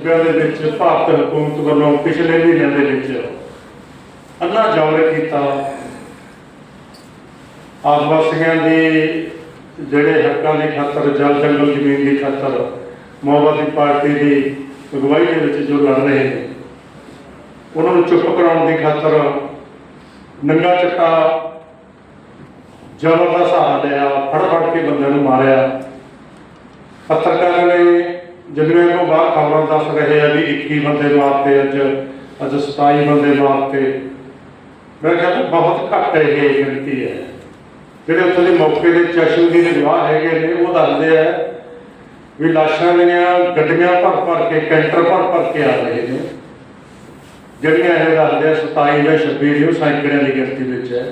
ਸੂਬਿਆਂ ਦੇ ਵਿੱਚ ਭਾਰਤ ਹਕੂਮਤ ਵੱਲੋਂ ਪਿਛਲੇ ਮਹੀਨਿਆਂ ਦੇ ਵਿੱਚ ਅੰਨਾ ਜੌਰ ਕੀਤਾ। ਆਦਿਵਾਸੀਆਂ ਦੇ ਜਿਹੜੇ ਹੱਕਾਂ ਦੀ ਖਾਤਰ, ਜਲ ਜੰਗਲ ਜ਼ਮੀਨ ਦੀ ਖਾਤਰ ਮਾਓਵਾਦੀ ਪਾਰਟੀ ਦੀ ਅਗਵਾਈ ਦੇ ਵਿੱਚ ਜੋ ਲੜ ਰਹੇ ਨੇ, ਉਹਨਾਂ ਨੂੰ ਚੁੱਪ ਕਰਾਉਣ ਦੀ ਖਾਤਰ ਨੰਗਾ ਚੱਕਾ ਜ਼ਬਰ ਦਾ ਸਹਾਰਾ ਲਿਆ ਫੜ ਫੜ ਕੇ ਬੰਦਿਆਂ ਨੂੰ ਮਾਰਿਆ। ਪੱਤਰਕਾਰਾਂ ਨੇ ਜਿੰਨੇ ਕੋ ਬਾਹਰ ਖਬਰਾਂ ਦੱਸ ਰਹੇ ਆ ਵੀ 21 ਬੰਦੇ ਮਾਰਤੇ ਅੱਜ ਅੱਜ 27 ਬੰਦੇ ਮਾਰਤੇ। ਮੈਂ ਕਹਿੰਦਾ ਬਹੁਤ ਘੱਟ ਇਹ ਗਿਣਤੀ ਹੈ। ਜਿਹੜੇ ਉੱਥੇ ਦੇ ਮੌਕੇ ਦੇ ਚਸ਼ਮਦੀਦ ਗਵਾਹ ਹੈਗੇ ਨੇ, ਉਹ ਦੱਸਦੇ ਆ ਵੀ ਲਾਸ਼ਾਂ ਦੀਆਂ ਗੱਡੀਆਂ ਭਰ ਭਰ ਕੇ, ਕੈਂਟਰ ਭਰ ਭਰ ਕੇ ਆ ਰਹੇ ਨੇ। ਜਿਹੜੀਆਂ ਇਹ ਦੱਸਦੇ ਆ 27 ਜਾਂ 26 ਦੀ ਸੈਂਕੜਿਆਂ ਦੀ ਗਿਣਤੀ ਵਿੱਚ ਹੈ।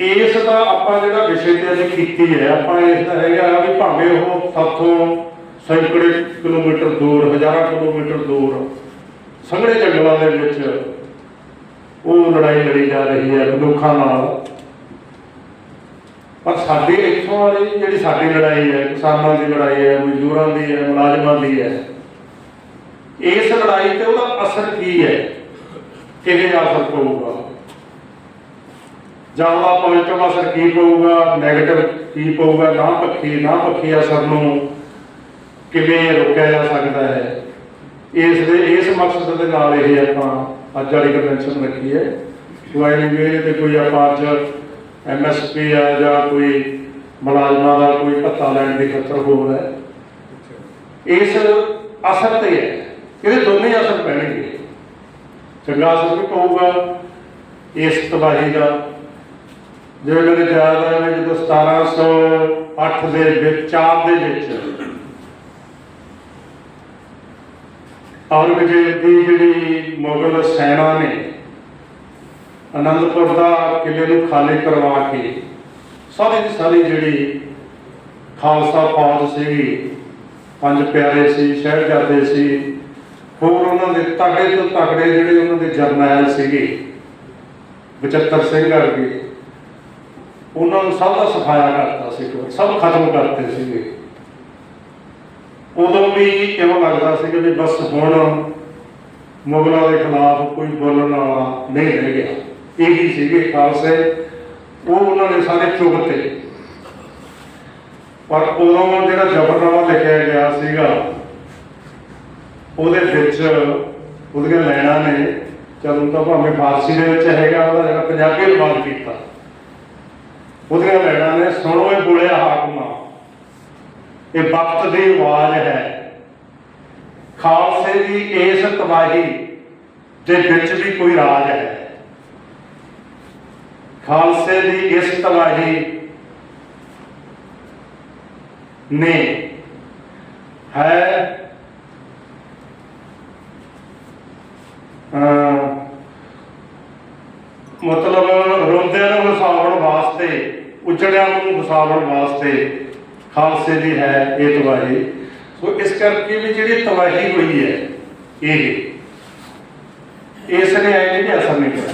ਇਸ ਦਾ ਆਪਾਂ ਜਿਹੜਾ ਵਿਸ਼ੇ ਤੇ ਅੱਜ ਕੀਤੀ ਹੈ, ਆਪਾਂ ਇਸ ਦਾ ਹੈਗਾ ਵੀ ਭਾਵੇਂ ਉਹ ਸਾਥੋਂ ਸੈਂਕੜੇ ਕਿਲੋਮੀਟਰ ਦੂਰ, ਹਜ਼ਾਰਾਂ ਕਿਲੋਮੀਟਰ ਦੂਰ, ਸੰਘਣੇ ਜੰਗਲਾਂ ਦੇ ਵਿੱਚ ਉਹ ਲੜਾਈ ਲੜੀ ਜਾ ਰਹੀ ਹੈ ਮਨੁੱਖਾਂ ਨਾਲ। ਪਰ ਸਾਡੇ ਇੱਥੋਂ ਵਾਲੀ ਜਿਹੜੀ ਸਾਡੀ ਲੜਾਈ ਹੈ, ਕਿਸਾਨਾਂ ਦੀ ਲੜਾਈ ਹੈ, ਮਜ਼ਦੂਰਾਂ ਦੀ ਹੈ, ਮੁਲਾਜ਼ਮਾਂ ਦੀ ਹੈ, ਇਸ ਲੜਾਈ ਤੇ ਉਹਦਾ ਅਸਰ ਕੀ ਹੈ? ਕਿਵੇਂ ਅਸਰ ਪਊਗਾ? ਜਾਂ ਉਹਦਾ ਪੋਜ਼ਿਟਿਵ ਅਸਰ ਕੀ ਪਊਗਾ? ਨੈਗੇਟਿਵ ਕੀ ਪਊਗਾ? ਨਾ ਪੱਖੀ ਨਾ ਪੱਖੀ ਅਸਰ ਨੂੰ ਕਿਵੇਂ ਰੋਕਿਆ ਜਾ ਸਕਦਾ ਹੈ? ਇਸ ਦੇ, ਇਸ ਮਕਸਦ ਦੇ ਨਾਲ ਇਹ ਆਪਾਂ ਅੱਜ ਵਾਲੀ ਕਨਵੈਨਸ਼ਨ ਰੱਖੀ ਹੈ। ਕੋਈ ਨਹੀਂ ਤੇ ਕੋਈ ਆਪਾਂ ਅੱਜ ਐਮਐਸਪੀ ਆ ਜਾਂ ਕੋਈ ਮੁਲਾਜ਼ਮਾਂ ਦਾ ਕੋਈ ਭੱਤਾ ਲੈਣ ਦੀ ਖਤਰ ਹੋ ਰਿਹਾ ਹੈ। ਇਸ ਅਸਰ ਤੇ ਹੈ। ਇਹਦੇ ਦੋਨੇ ਅਸਰ ਪੈਣਗੇ। ਚੰਗਾ ਅਸਰ ਵੀ ਪਊਗਾ ਇਸ ਤਬਾਹੀ ਦਾ। ਜਿਵੇਂ ਮੈਨੂੰ ਯਾਦ ਹੈ ਵੀ ਜਦੋਂ 1708 ਦੇ ਵਿੱਚ, ਚਾਰ ਦੇ ਵਿੱਚ ਔਰੰਗਜ਼ੇਬ ਦੀ ਜਿਹੜੀ ਮੁਗਲ ਸੈਨਾ ਨੇ ਅਨੰਦਪੁਰ ਦਾ ਕਿਲੇ ਨੂੰ ਖਾਲੀ ਕਰਵਾ ਕੇ ਸਾਰੀ ਦੀ ਸਾਰੀ ਜਿਹੜੀ ਖਾਲਸਾ ਫੌਜ ਸੀਗੀ, ਪੰਜ ਪਿਆਰੇ ਸੀ ਸ਼ਹਿਰਜ਼ਾਦੇ ਸੀ, ਹੋਰ ਉਹਨਾਂ ਦੇ ਤਗੜੇ ਤੋਂ ਤਕੜੇ ਜਿਹੜੇ ਉਹਨਾਂ ਦੇ ਜਰਨੈਲ ਸੀਗੇ 75 ਸਿੰਘ ਵਰਗੇ, ਉਹਨਾਂ ਨੂੰ ਸਭ ਦਾ ਸਫਾਇਆ ਕਰਤਾ ਸੀ, ਸਭ ਖਤਮ ਕਰਤੇ ਸੀਗੇ। ਉਦੋਂ ਵੀ ਕਿਉਂ ਲੱਗਦਾ ਸੀ ਕਿ ਬਸ ਹੁਣ ਮੁਗਲਾਂ ਦੇ ਖਿਲਾਫ ਕੋਈ ਬੋਲਣ ਵਾਲਾ ਨਹੀਂ ਰਹਿ ਗਿਆ? ਇਹੀ ਸੀਗੇ ਖਾਲਸੇ। ਉਹ ਉਹਨਾਂ ਨੇ ਸਾਰੇ ਚੁਗਤੇ ਪਰ ਉਦੋਂ ਜਿਹੜਾ ਜ਼ਬਰਨਾਮਾ ਲਿਖਿਆ ਗਿਆ ਸੀਗਾ, ਉਹਦੇ ਵਿੱਚ ਉਹਦੀਆਂ ਲੈਣਾ ਨੇ, ਚਲੋ ਤਾਂ ਭਾਵੇਂ ਫਾਰਸੀ ਦੇ ਵਿੱਚ ਹੈਗਾ, ਉਹਦਾ ਜਿਹੜਾ ਪੰਜਾਬੀ ਅਨੁਵਾਦ ਕੀਤਾ। ਉਹਦੀਆਂ ਲੈਣਾ ਨੇ, ਸੁਣੋ ਇਹ ਬੋਲਿਆ ਹਾਕਮ। ਇਹ ਵਕਤ ਦੀ ਆਵਾਜ਼ ਹੈ। ਖਾਲਸੇ ਦੀ ਇਸ ਤਬਾਹੀ ਦੇ ਵਿੱਚ ਵੀ ਕੋਈ ਰਾਜ ਹੈ। ਖਾਲਸੇ ਦੀ ਇਸ ਤਬਾਹੀ ਨੇ ਹੈ, ਅਹ, ਮਤਲਬ ਰੋਂਦਿਆਂ ਨੂੰ ਵਸਾਉਣ ਵਾਸਤੇ, ਉਜੜਿਆਂ ਨੂੰ ਵਸਾਉਣ ਵਾਸਤੇ ਖਾਲਸੇ ਦੀ ਹੈ ਇਹ ਤਬਾਹੀ। ਸੋ ਇਸ ਕਰਕੇ ਵੀ ਜਿਹੜੀ ਤਬਾਹੀ ਹੋਈ ਹੈ, ਇਹ ਇਸ ਨੇ ਐ ਨਹੀਂ ਅਸਰ ਨਹੀਂ ਕੀਤਾ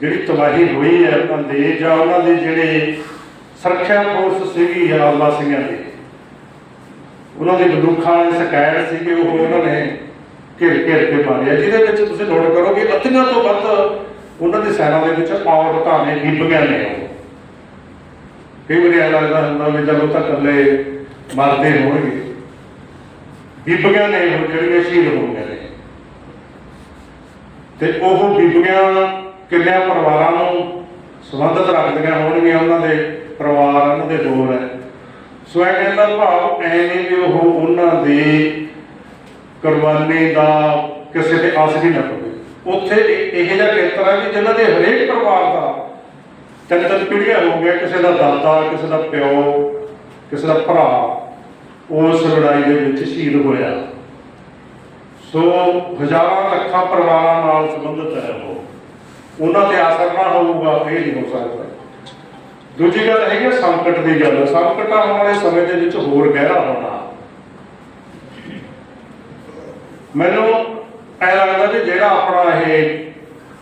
ਜਿਹੜੀ ਤਬਾਹੀ ਹੋਈ ਹੈ ਉਹਨਾਂ ਜਾਂ ਉਹਨਾਂ ਦੇ ਜਿਹੜੇ ਸੁਰੱਖਿਆ ਫੋਰਸ ਸੀਗੀ ਆਲਾ ਸਿੰਘਾਂ ਦੀ, ਉਹਨਾਂ ਦੇ ਬੰਦੂਕਾਂ ਦੇ ਸਕੈਰ ਸੀਗੇ, ਉਹ ਉਹਨਾਂ ਨੇ ਘੇਰ ਘੇਰ ਕੇ ਮਾਰਿਆ, ਜਿਹਦੇ ਵਿੱਚ ਤੁਸੀਂ ਨੋਟ ਕਰੋਗੇ, ਅੱਧੀਆਂ ਤੋਂ ਵੱਧ ਉਹਨਾਂ ਦੀ ਸੈਨਾ ਦੇ ਵਿੱਚ ਔਰਤਾਂ ਨੇ ਬੀਬੀਆਂ ਨੇ। ਕਈ ਵਾਰੀ ਐਂ ਲੱਗਦਾ ਹੁੰਦਾ ਵੀ ਚਲੋ ਤਾਂ ਇਕੱਲੇ ਮਰਦੇ ਹੋਣਗੇ। ਬੀਬੀਆਂ ਨੇ ਉਹ ਜਿਹੜੀਆਂ ਸ਼ਹੀਦ ਹੋ ਗਏ ਨੇ, ਤੇ ਉਹ ਬੀਬੀਆਂ ਕਿੰਨਿਆਂ ਪਰਿਵਾਰਾਂ ਨੂੰ ਸੰਬੰਧਿਤ ਰੱਖਦੀਆਂ ਹੋਣਗੀਆਂ, ਉਹਨਾਂ ਦੇ ਪਰਿਵਾਰ ਉਹਨਾਂ ਦੇ ਹੋਰ ਹੈ ਸੋ ਇਹ ਕਹਿੰਦਾ ਭਾਵ ਐ ਨਹੀਂ ਵੀ ਉਹ ਉਹਨਾਂ ਦੀ ਕੁਰਬਾਨੀ ਦਾ ਕਿਸੇ ਤੇ ਆਸ ਵੀ ਨਾ ਪਵੇ। ਉੱਥੇ ਇਹ- ਇਹੋ ਜਿਹਾ ਖੇਤਰ ਹੈ ਵੀ ਜਿਨ੍ਹਾਂ ਦੇ ਹਰੇਕ ਪਰਿਵਾਰ ਦਾ ਤਿੰਨ ਤਿੰਨ ਪੀੜ੍ਹੀਆਂ ਹੋ ਗਿਆ ਕਿਸੇ ਦਾ ਦਾਦਾ, ਕਿਸੇ ਦਾ ਪਿਓ, ਕਿਸੇ ਦਾ ਭਰਾ, ਉਸ ਲੜਾਈ ਦੇ ਵਿੱਚ ਸ਼ਹੀਦ ਹੋਇਆ। ਸੋ ਹਜ਼ਾਰਾਂ ਲੱਖਾਂ ਪਰਿਵਾਰਾਂ ਨਾਲ ਸੰਬੰਧਿਤ ਹੈ ਉਹ। ਉਹਨਾਂ ਤੇ ਅਸਰ ਨਾ ਹੋਊਗਾ, ਇਹ ਨਹੀਂ ਹੋ ਸਕਦਾ। ਦੂਜੀ ਗੱਲ ਹੈਗੀ ਹੈ ਸੰਕਟ ਦੀ ਗੱਲ। ਸੰਕਟ ਆਉਣ ਵਾਲੇ ਸਮੇਂ ਦੇ ਵਿੱਚ ਹੋਰ ਗਹਿਰਾ ਹੋਣਾ। ਮੈਨੂੰ ਐ ਲੱਗਦਾ ਵੀ ਜਿਹੜਾ ਆਪਣਾ ਇਹ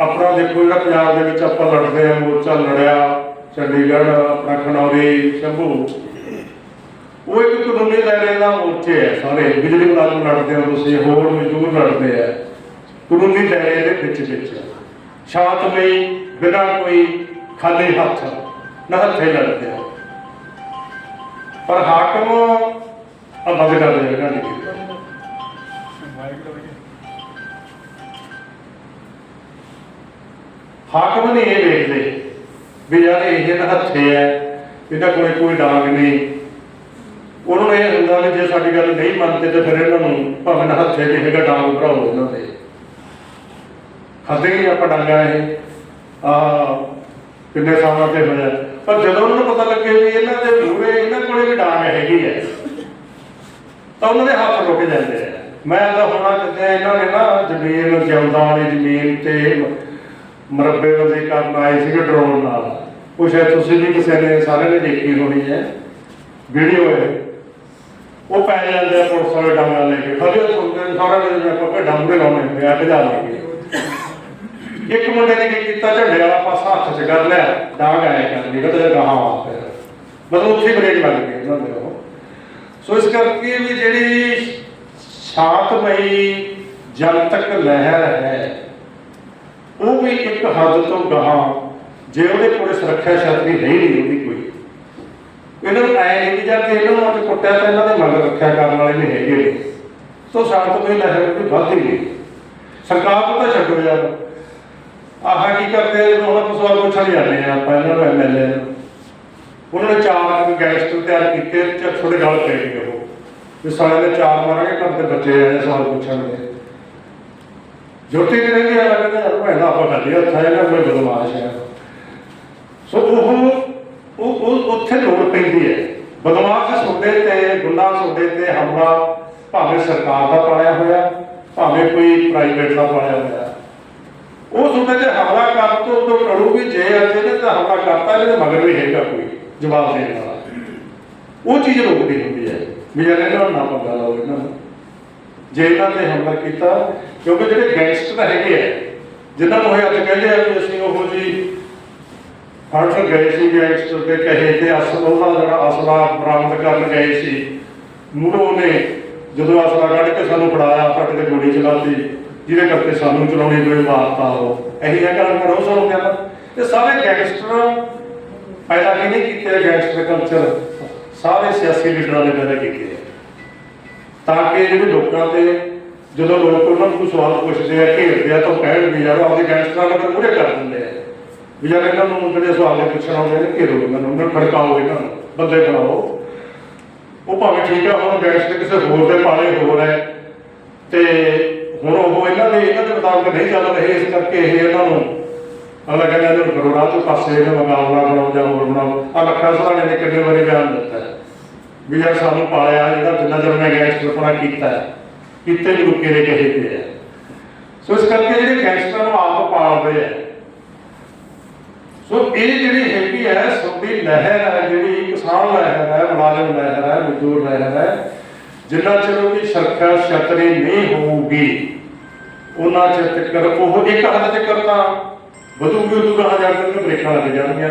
ਆਪਣਾ ਦੇਖੋ ਜਿਹੜਾ ਪੰਜਾਬ ਦੇ ਵਿੱਚ ਆਪਾਂ ਲੜਦੇ ਆ ਮੋਰਚਾ ਲੜਿਆ, ਚੰਡੀਗੜ੍ਹ, ਆਪਣਾ ਖਨੌਰੀ, ਸ਼ੰਭੂ। ਉਹ ਇੱਕ ਕਾਨੂੰਨੀ ਦਾਇਰੇ ਦਾ ਮੋਰਚੇ ਹੈ ਸਾਰੇ ਬਿਜਲੀ ਮੁਲਾਜ਼ਮ ਲੜਦੇ ਹੋ ਤੁਸੀਂ ਹੋਰ ਮਜ਼ਦੂਰ ਲੜਦੇ ਆ ਕਾਨੂੰਨੀ ਦਾਇਰੇ ਦੇ ਵਿੱਚ ਵਿੱਚ। ਸ਼ਾਂਤਮਈ ਬਿਨਾਂ ਕੋਈ ਖਾਲੀ ਹੱਥ, ਨਾ ਹੱਥੇ ਲੜਦੇ ਆ। ਪਰ ਹਾਕਮ ਆ ਬੰਦ ਕਰ ਇਹਨਾਂ ਦੀ। ਹਾਕਮ ਨਹੀਂ ਇਹ ਵੇਖਦੇ ਵੀ ਯਾਰ ਇਹ ਨਾ ਹੱਥੇ ਹੈ ਇਹਦਾ ਕੋਲੇ ਕੋਈ ਡਾਂਗ ਨਹੀਂ। ਉਹਨਾਂ ਨੂੰ ਇਹ ਹੁੰਦਾ ਵੀ ਜੇ ਸਾਡੀ ਗੱਲ ਨਹੀਂ ਮੰਨਦੇ ਤੇ ਫਿਰ ਇਹਨਾਂ ਨੂੰ ਭਾਵੇਂ ਨਾ ਹੱਥੇ ਜਿਹੇਗਾ ਡਾਂਗ ਭਰਾਓ ਇਹਨਾਂ ਦੇ ਖਾਦੇ ਹੀ ਆਪਾਂ ਡਾਂਗਾ ਇਹ। ਆ ਕਿੰਨੇ ਸਾਲਾਂ ਤੇ ਹੋਇਆ। ਪਰ ਜਦੋਂ ਉਹਨਾਂ ਨੂੰ ਪਤਾ ਲੱਗੇ ਵੀ ਇਹਨਾਂ ਦੇ ਮੂਹਰੇ, ਇਹਨਾਂ ਕੋਲੇ ਵੀ ਡਾਂਗ ਹੈਗੀ ਹੈ, ਤਾਂ ਉਹਨਾਂ ਦੇ ਹੱਥ ਰੁਕ ਜਾਂਦੇ ਆ। ਮੈਂ ਤਾਂ ਹੋਣਾ ਜਿੱਦਾਂ ਇਹਨਾਂ ਨੇ ਨਾ ਜ਼ਮੀਨ ਜਿਉਂਦਾ ਵਾਲੀ ਜ਼ਮੀਨ ਤੇ ਮਰੱਬੇ ਬੰਦੀ ਕਰਨ ਆਏ ਸੀਗੇ ਡਰੋਨ ਨਾਲ। ਉਹ ਸ਼ਾਇਦ ਤੁਸੀਂ ਵੀ ਕਿਸੇ ਨੇ, ਸਾਰਿਆਂ ਨੇ ਦੇਖੀ ਹੋਣੀ ਹੈ। ਵੀਡੀਓ ਹੈ। ਉਹ ਪੈ ਜਾਂਦੇ ਆ ਪੁਲਿਸ ਵਾਲੇ ਡਾਂਗਾ ਲੈ ਕੇ। ਖੜੇ ਸੁਣਦੇ ਸਾਰਾ ਦਿਨ ਆਪਾਂ ਭੇਡਾਂ ਮੂਰੇ ਲਾਉਣੇ ਹੁੰਦੇ ਆ, ਭਜਾ ਲੈ ਇੱਕ ਮੁੰਡੇ ਨੇ ਕੀ ਕੀਤਾ, ਝੰਡੇ ਵਾਲਾ ਪਾਸਾ ਹੱਥ 'ਚ ਕਰ ਲਿਆ, ਡਾਂਗ ਆਇਆ ਕਰ ਲਈ ਤੇ ਗਾਹਾਂ ਆ ਮਤਲਬ ਉੱਥੇ ਬ੍ਰੇਕ ਲੱਗ ਗਈ ਉਹਨਾਂ ਦੇ ਉਹ। ਸੋ ਇਸ ਕਰਕੇ ਵੀ ਜਿਹੜੀ ਸ਼ਾਂਤਮਈ ਜਨਤਕ ਲਹਿਰ ਹੈ ਉਹ ਵੀ ਇੱਕ ਹੱਦ ਤੋਂ ਗਾਹਾਂ, ਜੇ ਉਹਦੇ ਕੋਲ ਸੁਰੱਖਿਆ ਛਤਰੀ ਨਹੀਂ ਨਹੀਂ ਉਹਦੀ ਕੋਈ। ਇਹਨਾਂ ਨੂੰ ਐ ਨਹੀਂ ਜਾਂ ਕਿ ਇਹਨਾਂ ਨੂੰ ਅੱਜ ਕੁੱਟਿਆ ਤਾਂ ਇਹਨਾਂ ਦੇ ਮਗਰ ਰੱਖਿਆ ਕਰਨ ਵਾਲੇ ਨਹੀਂ ਹੈਗੇ ਨੇ। ਸੋ ਸ਼ਾਂਤਮਈ ਲਹਿਰ ਵੀ ਵੱਧਦੀ ਗਈ ਸਰਕਾਰ ਨੂੰ ਤਾਂ ਛੱਡੋ ਯਾਰ। ਆਹ ਕੀ ਕਰਦੇ ਆ, ਜਦੋਂ ਸਵਾਲ ਪੁੱਛਣ ਜਾਂਦੇ ਆ ਆਪਾਂ ਇਹਨਾਂ ਨੂੰ ਐਮਐਲਏ ਨੂੰ। ਉਹਨਾਂ ਨੇ ਚਾਰ ਗੈਂਗਸਟਰ ਤਿਆਰ ਕੀਤੇ, ਤੇ ਥੋੜੇ ਗੱਲ ਪੈ ਗਏ ਉਹ। ਵੀ ਸਾਲੇ ਦੇ ਚਾਰ ਮਾਰਾਂਗੇ, ਘਰ ਦੇ ਬੱਚੇ ਆਏ ਸਵਾਲ ਪੁੱਛਣਗੇ। ਜੋਤੀ ਨੇ ਰਹਿੰਦੀ ਆ ਲੱਗਦਾ ਭੈਣਾ ਆਪਾਂ ਖਾਲੀ ਹੱਥ ਆਇਆ ਨਾ ਕੋਈ ਬਦਮਾਸ਼ ਹੈ। ਸੋ ਉਹ ਉਹ ਉੱਥੇ ਲੋੜ ਪੈਂਦੀ ਹੈ। ਬਦਮਾਸ਼ ਸੋਡੇ ਤੇ, ਗੁੰਡਾ ਸੋਡੇ ਤੇ ਹਮਲਾ ਭਾਵੇਂ ਸਰਕਾਰ ਦਾ ਪਾਇਆ ਹੋਇਆ, ਭਾਵੇਂ ਕੋਈ ਪ੍ਰਾਈਵੇਟ ਦਾ ਪਾਇਆ ਹੋਇਆ। ਉਹ ਸੋਡੇ ਤੇ ਹਮਲਾ ਕਰਨ ਤੋਂ ਉਦੋਂ ਡਰੂ ਵੀ ਜੇ ਅੱਜ ਇਹਨੇ ਤਾਂ ਹਮਲਾ ਕਰਤਾ ਇਹਦੇ ਮਗਰ ਵੀ ਹੈਗਾ ਕੋਈ, ਜਵਾਬ ਦੇਣ ਵਾਲਾ। ਉਹ ਚੀਜ਼ ਰੋਕਦੀ ਹੁੰਦੀ ਹੈ। ਵੀ ਯਾਰ ਇਹਨਾਂ ਨੂੰ ਨਾ ਪੰਗਾ ਲਾਓ, ਇਹਨਾਂ ਨੂੰ। ਜੇ ਇਹਨਾਂ ਤੇ ਹਮਲਾ ਕੀਤਾ, ਕਿਉਂਕਿ ਜਿਹੜੇ ਗੈਂਗਸਟਰ ਹੈਗੇ ਆ, ਜਿਨ੍ਹਾਂ ਨੂੰ ਇਹ ਅੱਜ ਕਹਿੰਦੇ ਆ ਵੀ ਅਸੀਂ ਉਹ ਜੀ ਫੜ ਗਏ ਸੀ ਗੈਂਗਸਟਰ ਤੇ ਕਹੇ ਤੇ ਅਸਲ ਉਹਦਾ ਜਿਹੜਾ ਅਸਲਾ ਬਰਾਮਦ ਕਰਨ ਗਏ ਸੀ ਮੂਰੋਂ ਨੇ ਜਦੋਂ ਅਸਲਾ ਕੱਢ ਕੇ ਸਾਨੂੰ ਫੜਾਇਆ ਸਾਡੇ ਤੇ ਗੋਲੀ ਚਲਾਤੀ, ਜਿਹਦੇ ਕਰਕੇ ਸਾਨੂੰ ਚਲਾਉਣੀ ਕੋਈ ਮਾਰਤਾ ਉਹ। ਇਹੀ ਜਿਹਾ ਕਰਨ ਕਰੋ ਸਾਨੂੰ ਕਹਿੰਦਾ। ਇਹ ਸਾਰੇ ਗੈਂਗਸਟਰ ਪੈਦਾ ਕਿਹਨੇ ਕੀਤੇ ਗੈਂਗਸਟਰ ਕਲਚਰ ਸਾਰੇ ਸਿਆਸੀ ਲੀਡਰਾਂ ਨੇ ਪੈਦਾ ਕੀਤੇ ਤਾਂ ਕਿ ਜਿਹੜੇ ਲੋਕਾਂ ਤੇ ਜਦੋਂ ਲੋਕ ਉਹਨਾਂ ਨੂੰ ਸਵਾਲ ਪੁੱਛਦੇ ਆ, ਘੇਰਦੇ ਆ, ਤਾਂ ਉਹ ਯਾਰ ਆਪਦੇ ਗੈਂਗਸਟਰਾਂ ਨੂੰ ਮੂਹਰੇ ਕਰ ਦਿੰਦੇ ਆ। ਵੀ ਯਾਰ, ਇਹਨਾਂ ਨੂੰ ਜਿਹੜੇ ਸਵਾਲ ਪੁੱਛਣ ਆਉਂਦੇ ਨੇ, ਘੇਰੋ ਇਹਨਾਂ ਨੂੰ, ਉਹਨਾਂ ਖੜਕਾਓ ਇਹਨਾਂ ਨੂੰ, ਬੰਦੇ ਬਣਾਓ। ਉਹ ਭਾਵੇਂ ਠੀਕ ਆ, ਹੁਣ ਗੈਂਗਸਟਰ ਕਿਸੇ ਹੋਰ ਦੇ ਪਾਲੇ ਹੋਰ ਹੈ ਤੇ ਹੁਣ ਉਹ ਇਹਨਾਂ ਦੇ ਇਹਨਾਂ ਦੇ ਮੁਤਾਬਕ ਨਹੀਂ ਚੱਲ ਰਹੇ, ਇਸ ਕਰਕੇ ਇਹ ਇਹਨਾਂ ਨੂੰ ਅਗਲਾ ਕਹਿੰਦਾ, ਇਹਨੂੰ ਕਰੋ ਰਾਹ ਤੋਂ ਪਾਸੇ ਇਹਨੂੰ ਮੁਕਾਬਲਾ ਬਣਾਓ ਜਾਂ ਹੋਰ ਬਣਾਓ। ਆ ਲੱਖਾ ਸਹਾਣੇ ਨੇ ਕਿੰਨੇ ਵਾਰੀ ਬਿਆਨ ਦਿੱਤਾ। ਹੈ ਵੀ ਯਾਰ ਸਾਨੂੰ ਪਾਲਿਆ ਜਿਹੜਾ ਜਿੰਨਾ ਚਿਰ ਮੈਂ ਗੈਂਗਸਟਰਪਣਾ ਕੀਤਾ ਹੈ, ਕੀਤੇ ਵੀ ਰੁਕੇ ਦੇ ਕਹੇ ਤੇ ਆ ਸੋ ਇਸ ਕਰਕੇ ਜਿਹੜੇ ਗੈਂਗਸਟਰ ਨੂੰ ਆਪ ਪਾਲਦੇ ਆ ਸੋ ਇਹ ਜਿਹੜੀ ਹੈਗੀ ਹੈ ਸਭੀ ਲਹਿਰ ਹੈ ਜਿਹੜੀ ਕਿਸਾਨ ਲਹਿਰ ਹੈ ਮੁਲਾਜ਼ਮ ਲਹਿਰ ਹੈ ਮਜ਼ਦੂਰ ਲਹਿਰ ਹੈ ਜਿੰਨਾ ਚਿਰ ਉਹਦੀ ਸੁਰੱਖਿਆ ਛਤਰੀ ਨਹੀਂ ਹੋਊਗੀ ਉਹਨਾਂ ਚਿਰ ਤੱਕ ਉਹ ਇੱਕ ਹੱਦ ਤੱਕ ਤਾਂ ਵਧੂਗੀ ਉਦੋਂ ਕਹਾ ਜਾ ਕੇ ਬ੍ਰੇਕਾਂ ਲੱਗ ਜਾਣਗੀਆਂ।